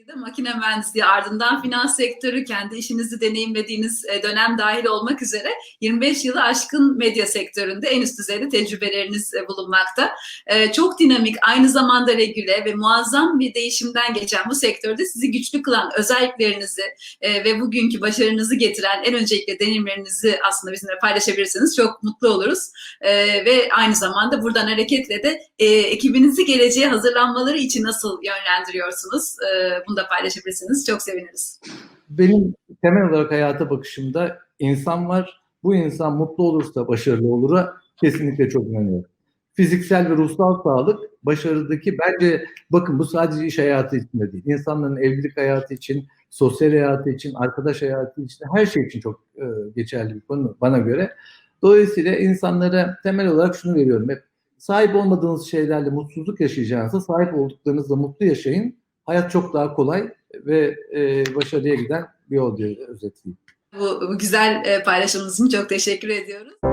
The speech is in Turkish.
şekilde makine mühendisliği ardından finans sektörü kendi işinizi deneyimlediğiniz e, dönem dahil olmak üzere 25 yılı aşkın medya sektöründe en üst düzeyde tecrübeleriniz e, bulunmakta. E, Çok dinamik, aynı zamanda regüle ve muazzam bir değişimden geçen bu sektörde sizi güçlü kılan özelliklerinizi ve bugünkü başarınızı getiren en öncelikle deneyimlerinizi aslında bizimle paylaşabilirseniz çok mutlu oluruz. Ve aynı zamanda buradan hareketle de ekibinizi geleceğe hazırlanmaları için nasıl yönlendiriyorsunuz? Bunu da paylaşabilirsiniz. Çok seviniriz. Benim temel olarak hayata bakışımda insan var. Bu insan mutlu olursa başarılı olur'a kesinlikle çok inanıyorum. Fiziksel ve ruhsal sağlık başarıdaki bence bakın bu sadece iş hayatı için de değil. İnsanların evlilik hayatı için, sosyal hayatı için, arkadaş hayatı için her şey için çok e, geçerli bir konu bana göre. Dolayısıyla insanlara temel olarak şunu veriyorum hep. Sahip olmadığınız şeylerle mutsuzluk yaşayacağınızda sahip olduklarınızla mutlu yaşayın. Hayat çok daha kolay ve e, başarıya giden bir yol diye özetleyeyim. Bu, güzel e, paylaşımınız için çok teşekkür ediyoruz.